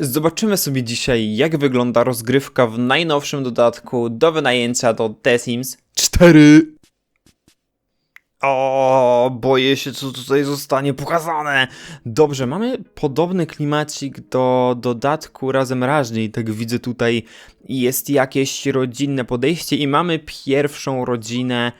Zobaczymy sobie dzisiaj, jak wygląda rozgrywka w najnowszym dodatku do wynajęcia do The Sims 4. O, boję się, co tutaj zostanie pokazane. Dobrze, mamy podobny klimacik do dodatku razem raźniej. Tak widzę tutaj jest jakieś rodzinne podejście i mamy pierwszą rodzinę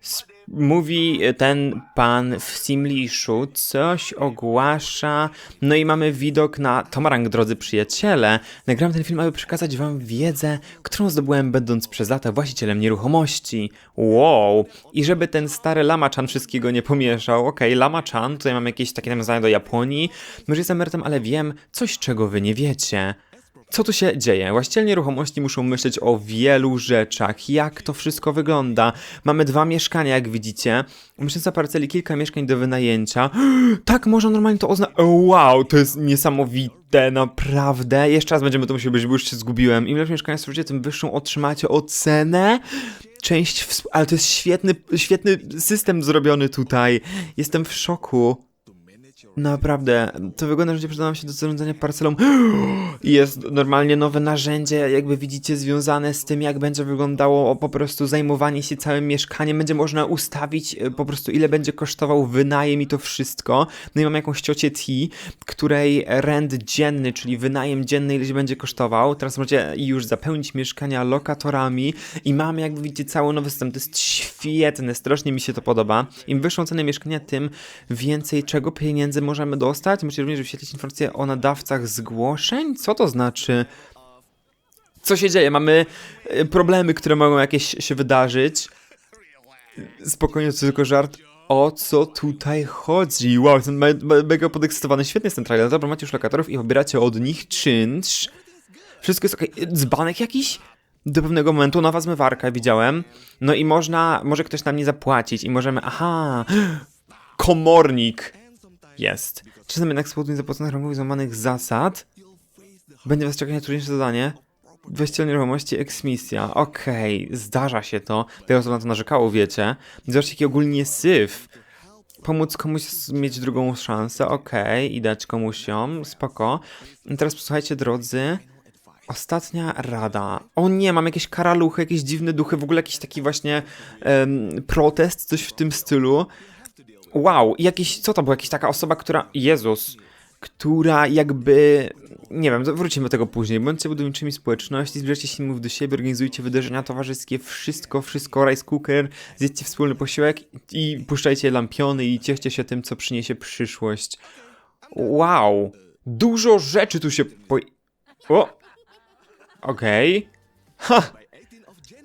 z Mówi ten pan w Simliszu, coś ogłasza, no i mamy widok na Tomarang, drodzy przyjaciele. Nagrałem ten film, aby przekazać wam wiedzę, którą zdobyłem będąc przez lata właścicielem nieruchomości. Wow! I żeby ten stary Lama-chan wszystkiego nie pomieszał, okej, okay, Lama-chan, tutaj mam jakieś takie nawiązanie do Japonii, może jestem emerytem, ale wiem coś, czego wy nie wiecie. Co tu się dzieje? Właściciele nieruchomości muszą myśleć o wielu rzeczach. Jak to wszystko wygląda? Mamy dwa mieszkania, jak widzicie. Myślę parceli kilka mieszkań do wynajęcia. tak, można normalnie to oznaczyć. wow, to jest niesamowite, naprawdę. Jeszcze raz będziemy to musieli być, bo już się zgubiłem. Im lepsze mieszkania stworzycie, tym wyższą otrzymacie ocenę. Część, ale to jest świetny, świetny system zrobiony tutaj. Jestem w szoku. Naprawdę, to że przyda się do zarządzania parcelą. Jest normalnie nowe narzędzie, jakby widzicie, związane z tym, jak będzie wyglądało po prostu zajmowanie się całym mieszkaniem. Będzie można ustawić e, po prostu, ile będzie kosztował wynajem i to wszystko. No i mam jakąś ciocię T, której rent dzienny, czyli wynajem dzienny, ile będzie kosztował. Teraz możecie już zapełnić mieszkania lokatorami i mamy, jakby widzicie, cały nowy system. To jest świetne, strasznie mi się to podoba. Im wyższą cenę mieszkania, tym więcej czego pieniędzy możemy dostać. Możecie również wyświetlić informacje o nadawcach zgłoszeń. Co to znaczy? Co się dzieje? Mamy e, problemy, które mogą jakieś się wydarzyć. Spokojnie, to tylko żart. O co tutaj chodzi? Wow, jestem me me mega podekscytowany. Świetnie jest ten trailer. Dobra, macie już lokatorów i pobieracie od nich czynsz. Wszystko jest ok. Dzbanek jakiś? Do pewnego momentu nowa zmywarka widziałem. No i można, może ktoś nam nie zapłacić i możemy, aha, komornik jest. Czasem jednak z powodu niezapłaconych rangowych złamanych zasad będzie was czekać trudniejsze zadanie. Właściciel nieruchomości eksmisja. Okej, okay, zdarza się to. Wiele osób na to narzekało, wiecie. Zobaczcie, jaki ogólnie syf. Pomóc komuś mieć drugą szansę, okej, okay, i dać komuś ją, spoko. I teraz posłuchajcie, drodzy. Ostatnia rada. O nie, mam jakieś karaluchy, jakieś dziwne duchy, w ogóle jakiś taki właśnie protest, coś w tym stylu. Wow, jakiś, co to była? Jakaś taka osoba, która, Jezus, która jakby, nie wiem, wrócimy do tego później. Bądźcie budowniczymi społeczności, zbierzcie silników do siebie, organizujcie wydarzenia towarzyskie, wszystko, wszystko, rice cooker, zjedzcie wspólny posiłek i puszczajcie lampiony i cieszcie się tym, co przyniesie przyszłość. Wow, dużo rzeczy tu się po... O! Okej. Okay. Ha!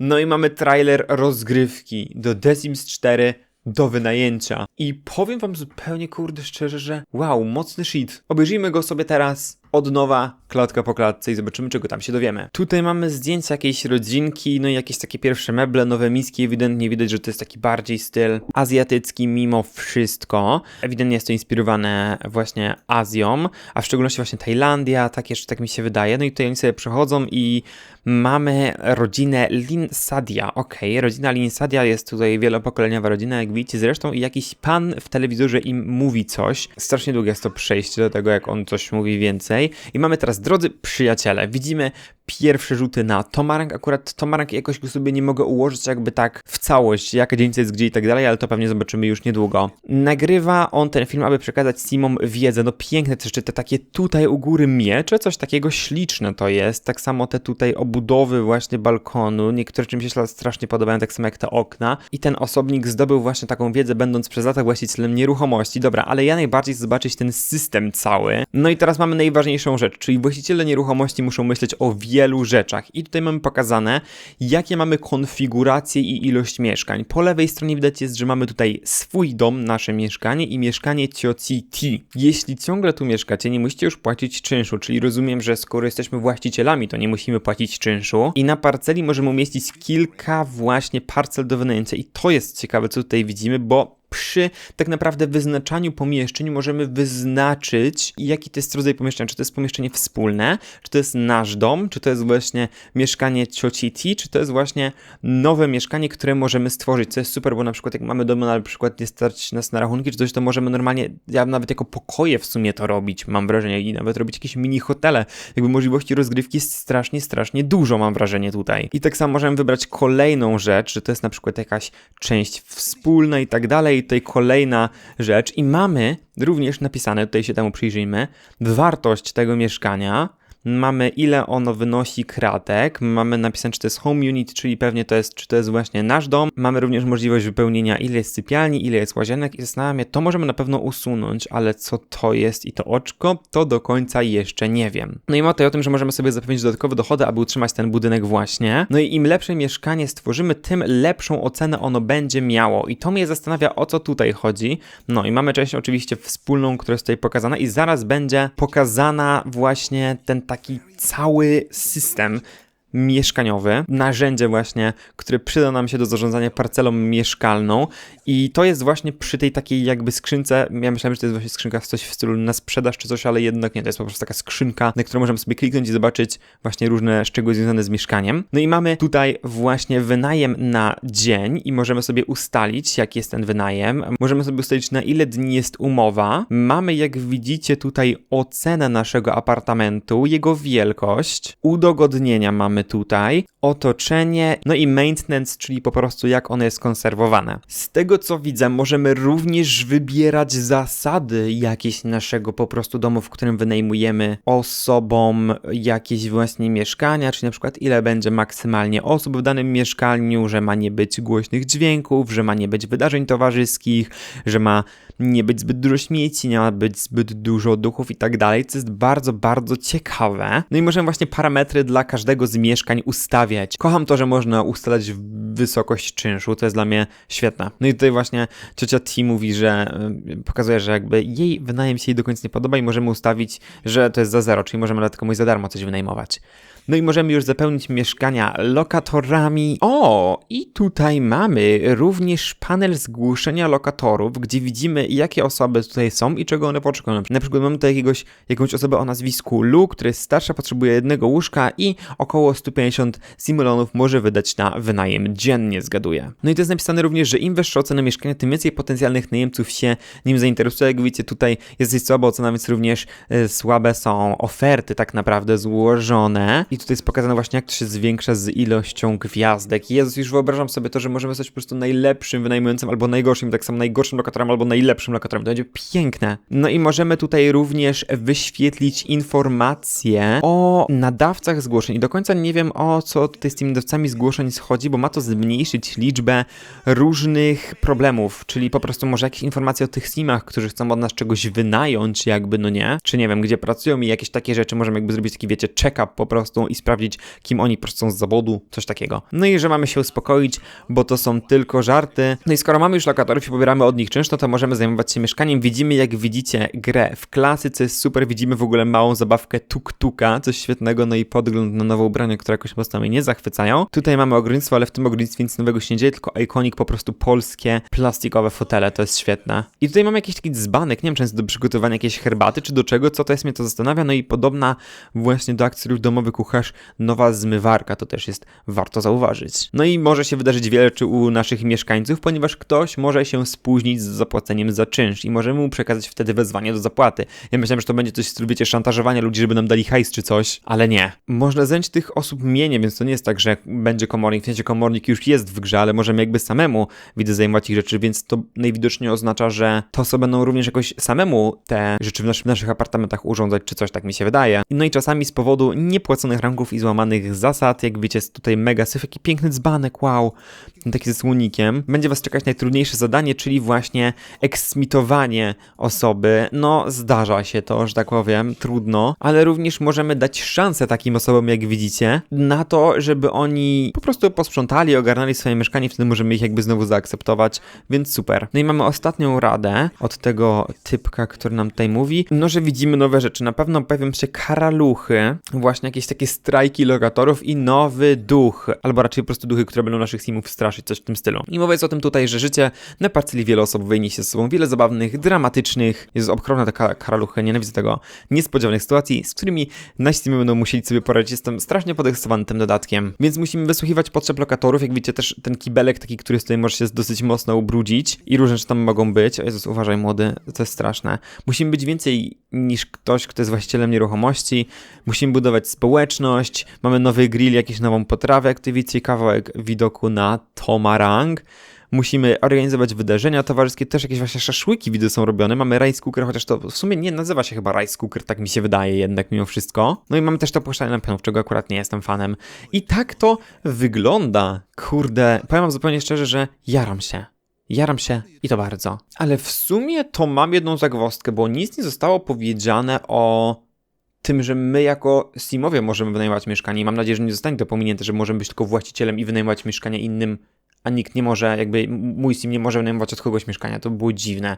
No i mamy trailer rozgrywki do The Sims 4 do wynajęcia. I powiem wam zupełnie kurde szczerze, że wow, mocny shit. Obejrzyjmy go sobie teraz od nowa, klatka po klatce i zobaczymy, czego tam się dowiemy. Tutaj mamy zdjęcia jakiejś rodzinki, no i jakieś takie pierwsze meble, nowe miski, ewidentnie widać, że to jest taki bardziej styl azjatycki mimo wszystko. Ewidentnie jest to inspirowane właśnie Azją, a w szczególności właśnie Tajlandia, tak jeszcze tak mi się wydaje. No i tutaj oni sobie przechodzą i mamy rodzinę Lin Sadia. Okej, okay, rodzina Lin Sadia jest tutaj wielopokoleniowa rodzina, jak widzicie zresztą i jakiś pan w telewizorze im mówi coś. Strasznie długie jest to przejście do tego, jak on coś mówi więcej. I mamy teraz, drodzy przyjaciele, widzimy pierwsze rzuty na Tomarang. Akurat Tomarang jakoś go sobie nie mogę ułożyć jakby tak w całość, jaka dzielnica jest gdzie i tak dalej, ale to pewnie zobaczymy już niedługo. Nagrywa on ten film, aby przekazać Simom wiedzę. No piękne też te takie tutaj u góry miecze, coś takiego śliczne to jest. Tak samo te tutaj obudowy właśnie balkonu. Niektóre czym się strasznie podobają, tak samo jak te okna. I ten osobnik zdobył właśnie taką wiedzę, będąc przez lata właścicielem nieruchomości. Dobra, ale ja najbardziej chcę zobaczyć ten system cały. No i teraz mamy najważniejszą rzecz, czyli właściciele nieruchomości muszą myśleć o wielu wielu rzeczach. I tutaj mamy pokazane, jakie mamy konfiguracje i ilość mieszkań. Po lewej stronie widać jest, że mamy tutaj swój dom, nasze mieszkanie i mieszkanie cioci T. Jeśli ciągle tu mieszkacie, nie musicie już płacić czynszu, czyli rozumiem, że skoro jesteśmy właścicielami, to nie musimy płacić czynszu. I na parceli możemy umieścić kilka właśnie parcel do wynajęcia i to jest ciekawe, co tutaj widzimy, bo przy tak naprawdę wyznaczaniu pomieszczeń możemy wyznaczyć, jaki to jest rodzaj pomieszczenia. Czy to jest pomieszczenie wspólne, czy to jest nasz dom, czy to jest właśnie mieszkanie cioci czy to jest właśnie nowe mieszkanie, które możemy stworzyć, co jest super, bo na przykład jak mamy dom, na przykład nie stać nas na rachunki, czy coś, to możemy normalnie, ja nawet jako pokoje w sumie to robić, mam wrażenie, i nawet robić jakieś mini hotele. Jakby możliwości rozgrywki jest strasznie, strasznie dużo, mam wrażenie tutaj. I tak samo możemy wybrać kolejną rzecz, że to jest na przykład jakaś część wspólna i tak dalej, tutaj kolejna rzecz. I mamy również napisane, tutaj się temu przyjrzyjmy, wartość tego mieszkania, mamy ile ono wynosi kratek, mamy napisane, czy to jest home unit, czyli pewnie to jest, czy to jest właśnie nasz dom. Mamy również możliwość wypełnienia, ile jest sypialni, ile jest łazienek i zastanawiam się, to możemy na pewno usunąć, ale co to jest i to oczko, to do końca jeszcze nie wiem. No i mowa tutaj o tym, że możemy sobie zapewnić dodatkowe dochody, aby utrzymać ten budynek właśnie. No i im lepsze mieszkanie stworzymy, tym lepszą ocenę ono będzie miało i to mnie zastanawia, o co tutaj chodzi. No i mamy część oczywiście wspólną, która jest tutaj pokazana i zaraz będzie pokazana właśnie ten taki cały system mieszkaniowy, narzędzie właśnie, które przyda nam się do zarządzania parcelą mieszkalną. I to jest właśnie przy tej takiej jakby skrzynce, ja myślałem, że to jest właśnie skrzynka coś w stylu na sprzedaż czy coś, ale jednak nie, to jest po prostu taka skrzynka, na którą możemy sobie kliknąć i zobaczyć właśnie różne szczegóły związane z mieszkaniem. No i mamy tutaj właśnie wynajem na dzień i możemy sobie ustalić, jaki jest ten wynajem, możemy sobie ustalić na ile dni jest umowa, mamy jak widzicie tutaj ocenę naszego apartamentu, jego wielkość, udogodnienia mamy tutaj, otoczenie, no i maintenance, czyli po prostu jak ono jest konserwowane. Z tego co widzę, możemy również wybierać zasady jakieś naszego po prostu domu, w którym wynajmujemy osobom jakieś właśnie mieszkania, czyli na przykład ile będzie maksymalnie osób w danym mieszkaniu, że ma nie być głośnych dźwięków, że ma nie być wydarzeń towarzyskich, że ma nie być zbyt dużo śmieci, nie ma być zbyt dużo duchów i tak dalej, co jest bardzo, bardzo ciekawe. No i możemy właśnie parametry dla każdego z mieszkań ustawiać. Kocham to, że można ustalać wysokość czynszu, to jest dla mnie świetne. No i tutaj właśnie ciocia T mówi, że y, pokazuje, że jakby jej wynajem się jej do końca nie podoba i możemy ustawić, że to jest za zero, czyli możemy nawet komuś za darmo coś wynajmować. No i możemy już zapełnić mieszkania lokatorami. O, i tutaj mamy również panel zgłoszenia lokatorów, gdzie widzimy, jakie osoby tutaj są i czego one potrzebują. Na przykład mamy tutaj jakiegoś, jakąś osobę o nazwisku Lu, która jest starsza, potrzebuje jednego łóżka i około 150 simulonów może wydać na wynajem dziennie, zgaduję. No i to jest napisane również, że im wyższa ocena mieszkania, tym więcej potencjalnych najemców się nim zainteresuje. Jak widzicie, tutaj jest dość słaba ocena, więc również y, słabe są oferty tak naprawdę złożone. I tutaj jest pokazane właśnie, jak to się zwiększa z ilością gwiazdek. Jezus, już wyobrażam sobie to, że możemy stać po prostu najlepszym wynajmującym, albo najgorszym, tak samo najgorszym lokatorem, albo najlepszym lokatorem. To będzie piękne. No i możemy tutaj również wyświetlić informacje o nadawcach zgłoszeń. I do końca nie wiem, o co tutaj z tymi nadawcami zgłoszeń schodzi, bo ma to zmniejszyć liczbę różnych problemów, czyli po prostu może jakieś informacje o tych simach, którzy chcą od nas czegoś wynająć, jakby, no nie? Czy nie wiem, gdzie pracują i jakieś takie rzeczy, możemy jakby zrobić taki, wiecie, check-up po prostu i sprawdzić, kim oni po prostu są z zawodu, coś takiego. No i że mamy się uspokoić, bo to są tylko żarty. No i skoro mamy już lokatorów i pobieramy od nich czynsz, no to możemy zajmować się mieszkaniem. Widzimy, jak widzicie, grę w klasyce, super, widzimy w ogóle małą zabawkę tuk-tuka, coś świetnego, no i podgląd na nowe ubrania, które jakoś mocno mnie nie zachwycają. Tutaj mamy ogrodnictwo, ale w tym ogrodnictwie nic nowego się nie dzieje, tylko ikonik po prostu polskie, plastikowe fotele, to jest świetne. I tutaj mamy jakiś taki dzbanek, nie wiem, czy jest do przygotowania jakiejś herbaty, czy do czego, co to jest, mnie to zastanawia, no i podobna właśnie do akcjów domowy kucharz, nowa zmywarka, to też jest warto zauważyć. No i może się wydarzyć wiele czy u naszych mieszkańców, ponieważ ktoś może się spóźnić z zapłaceniem za czynsz i możemy mu przekazać wtedy wezwanie do zapłaty. Ja myślałem, że to będzie coś w stylu, szantażowania ludzi, żeby nam dali hajs czy coś, ale nie. Można zająć tych osób mienie, więc to nie jest tak, że będzie komornik, w sensie komornik już jest w grze, ale możemy jakby samemu, widzę, zajmować ich rzeczy, więc to najwidoczniej oznacza, że to osoby będą również jakoś samemu te rzeczy w, w naszych apartamentach urządzać, czy coś tak mi się wydaje. No i czasami z powodu niepłaconych ranków i złamanych zasad, jak wiecie, jest tutaj mega syf, jaki piękny dzbanek, wow, taki ze słonikiem. Będzie was czekać najtrudniejsze zadanie, czyli właśnie eksmitowanie osoby. No, zdarza się to, że tak powiem, trudno, ale również możemy dać szansę takim osobom, jak widzicie, na to, żeby oni po prostu posprzątali, ogarnęli swoje mieszkanie, wtedy możemy ich jakby znowu zaakceptować, więc super. No i mamy ostatnią radę od tego typka, który nam tutaj mówi, no, że widzimy nowe rzeczy. Na pewno pojawią się karaluchy, właśnie jakieś takie strajki lokatorów i nowy duch, albo raczej po prostu duchy, które będą naszych simów straszyć, coś w tym stylu. I mowa jest o tym tutaj, że życie na parceli wieloosobowej niesie ze sobą wiele zabawnych, dramatycznych, jest okropna taka karalucha, nienawidzę tego, niespodziewanych sytuacji, z którymi nasi simy będą musieli sobie poradzić. Jestem strasznie podekscytowany tym dodatkiem, więc musimy wysłuchiwać potrzeb lokatorów, jak widzicie też ten kibelek taki, który tutaj może się dosyć mocno ubrudzić i różne rzeczy tam mogą być. O Jezus, uważaj młody, to jest straszne. Musimy być więcej niż ktoś, kto jest właścicielem nieruchomości, musimy budować społeczność, mamy nowy grill, jakąś nową potrawę, widzicie, kawałek widoku na Tomarang. Musimy organizować wydarzenia towarzyskie, też jakieś właśnie szaszłyki widzę są robione. Mamy rice cooker, chociaż to w sumie nie nazywa się chyba rice cooker, tak mi się wydaje jednak mimo wszystko. No i mamy też to puszczanie lampionów, czego akurat nie jestem fanem. I tak to wygląda. Kurde, powiem wam zupełnie szczerze, że jaram się. Jaram się i to bardzo. Ale w sumie to mam jedną zagwozdkę, bo nic nie zostało powiedziane o tym, że my jako Simowie możemy wynajmować mieszkanie i mam nadzieję, że nie zostanie to pominięte, że możemy być tylko właścicielem i wynajmować mieszkanie innym, a nikt nie może, jakby mój Sim nie może wynajmować od kogoś mieszkania. To by było dziwne.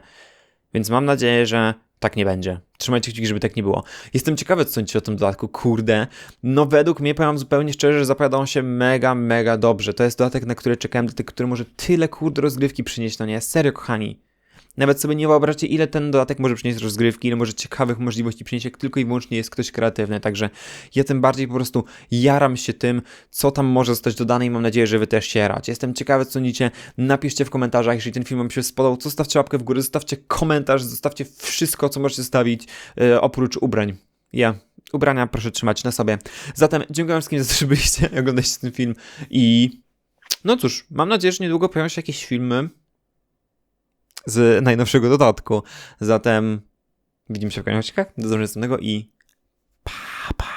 Więc mam nadzieję, że tak nie będzie. Trzymajcie kciuki, żeby tak nie było. Jestem ciekawy, co sądzicie o tym dodatku. Kurde. No według mnie, powiem zupełnie szczerze, że zapowiada się mega, mega dobrze. To jest dodatek, na który czekałem, dodatek, który może tyle kurde rozgrywki przynieść, no nie? Serio, kochani. Nawet sobie nie wyobraźcie, ile ten dodatek może przynieść rozgrywki, ile może ciekawych możliwości przynieść, jak tylko i wyłącznie jest ktoś kreatywny. Także ja tym bardziej po prostu jaram się tym, co tam może zostać dodane i mam nadzieję, że wy też się jaracie. Jestem ciekawy, co sądzicie. Napiszcie w komentarzach, jeżeli ten film wam się spodobał, zostawcie łapkę w górę, zostawcie komentarz, zostawcie wszystko, co możecie zostawić, e, oprócz ubrań. Ja. Ubrania proszę trzymać na sobie. Zatem dziękuję wszystkim za to, że byliście oglądaliście ten film i no cóż, mam nadzieję, że niedługo pojawią się jakieś filmy z najnowszego dodatku. Zatem widzimy się w kolejnych odcinkach. Do zobaczenia i pa!